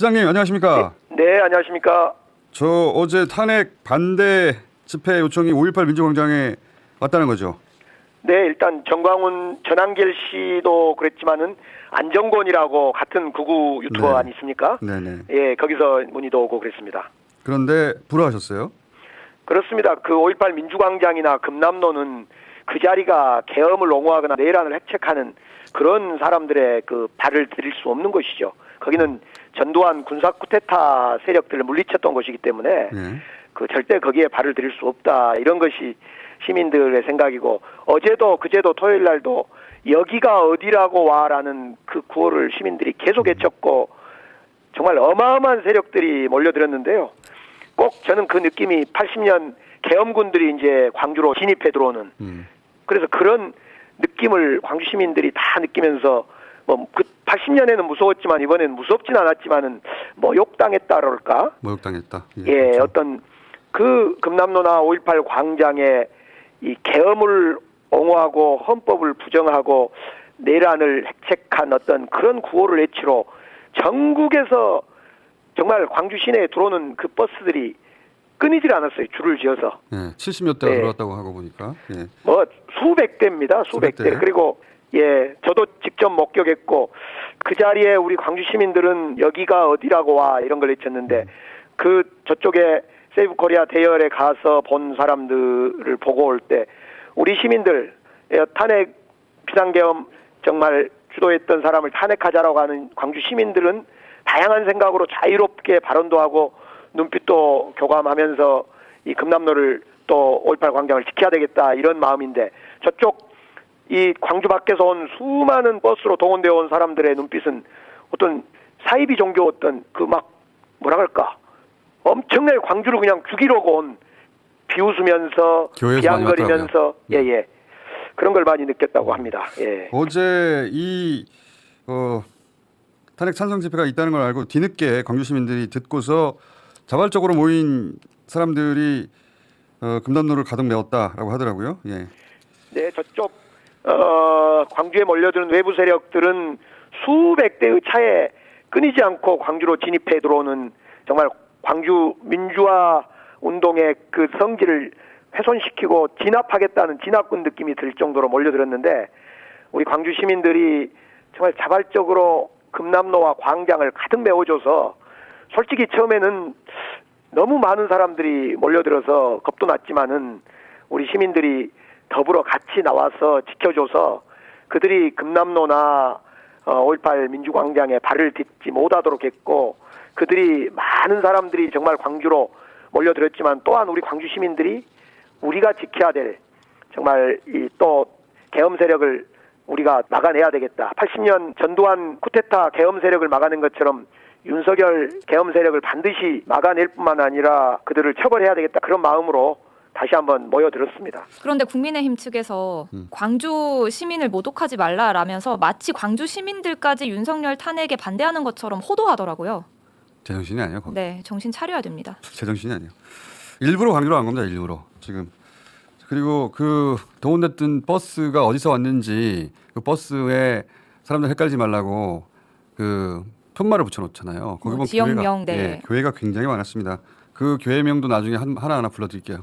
시장님 안녕하십니까? 네, 안녕하십니까. 저 어제 탄핵 반대 집회 요청이 5.18 민주광장에 왔다는 거죠. 네, 일단 정광훈 전한길 씨도 그랬지만은 안정권이라고 같은 구구 유튜버 네. 아니십니까? 네네. 예, 거기서 문의도 오고 그랬습니다. 그런데 불허하셨어요? 그렇습니다. 그 5.18 민주광장이나 금남로는 그 자리가 계엄을 옹호하거나 내란을 획책하는 그런 사람들의 그 발을 들일 수 없는 것이죠. 거기는 전두환 군사 쿠데타 세력들을 물리쳤던 곳이기 때문에 예. 그 절대 거기에 발을 들일 수 없다 이런 것이 시민들의 생각이고 어제도 그제도 토요일 날도 여기가 어디라고 와라는 그 구호를 시민들이 계속 외쳤고 정말 어마어마한 세력들이 몰려들었는데요. 꼭 저는 그 느낌이 80년 계엄군들이 이제 광주로 진입해 들어오는 음. 그래서 그런 느낌을 광주 시민들이 다 느끼면서 뭐그 80년에는 무서웠지만 이번에는 무섭진 않았지만은 뭐 욕당했다 그럴까? 모욕당했다. 예, 그렇죠. 어떤 그 금남로나 5.18 광장에 이 계엄을 옹호하고 헌법을 부정하고 내란을 획책한 어떤 그런 구호를 외치로 전국에서 정말 광주 시내에 들어오는 그 버스들이 끊이질 않았어요. 줄을 지어서. 예, 70몇 대가 네. 들어왔다고 하고 보니까. 예. 뭐 수백 대입니다. 수백 수백 대. 대. 그리고 예, 저도 직접 목격했고 그 자리에 우리 광주 시민들은 여기가 어디라고 와 이런 걸 외쳤는데 그 저쪽에 세이브 코리아 대열에 가서 본 사람들을 보고 올 때 우리 시민들 예, 탄핵 비상계엄 정말 주도했던 사람을 탄핵하자라고 하는 광주 시민들은 다양한 생각으로 자유롭게 발언도 하고 눈빛도 교감하면서 이 금남로를 또5.18 광장을 지켜야 되겠다 이런 마음인데 저쪽 이 광주 밖에서 온 수많은 버스로 동원되어 온 사람들의 눈빛은 어떤 사이비 종교 어떤 그 막 뭐라 그럴까 엄청나게 광주를 그냥 죽이려고 온 비웃으면서. 네. 예예 그런 걸 많이 느꼈다고 합니다. 예. 어제 이 어, 탄핵 찬성 집회가 있다는 걸 알고 뒤늦게 광주 시민들이 듣고서 자발적으로 모인 사람들이 어, 금단로를 가득 메웠다라고 하더라고요. 예. 네, 저쪽 어, 광주에 몰려드는 외부 세력들은 수백 대의 차에 끊이지 않고 광주로 진입해 들어오는 정말 광주 민주화 운동의 그 성질을 훼손시키고 진압하겠다는 진압군 느낌이 들 정도로 몰려들었는데 우리 광주 시민들이 정말 자발적으로 금남로와 광장을 가득 메워줘서 솔직히 처음에는 너무 많은 사람들이 몰려들어서 겁도 났지만은 우리 시민들이 더불어 같이 나와서 지켜줘서 그들이 금남로나 어, 5.18 민주광장에 발을 딛지 못하도록 했고 그들이 많은 사람들이 정말 광주로 몰려들었지만 또한 우리 광주 시민들이 우리가 지켜야 될 정말 이 또 계엄 세력을 우리가 막아내야 되겠다. 80년 전두환 쿠데타 계엄 세력을 막아낸 것처럼 윤석열 계엄 세력을 반드시 막아낼 뿐만 아니라 그들을 처벌해야 되겠다. 그런 마음으로 다시 한번 모여들었습니다. 그런데 국민의힘 측에서 음. 광주 시민을 모독하지 말라라면서 마치 광주 시민들까지 윤석열 탄핵에 반대하는 것처럼 호도하더라고요. 제정신이 아니에요. 거기. 네, 정신 차려야 됩니다. 제정신이 아니에요. 일부러 광주로 간 겁니다. 일부러 지금. 그리고 그 동원됐던 버스가 어디서 왔는지 그 버스에 사람들 헷갈리지 말라고 그 편말을 붙여놓잖아요. 거기 뭐 보면 지역명, 교회가, 네. 예, 교회가 굉장히 많았습니다. 그 교회명도 나중에 한, 하나하나 불러드릴게요.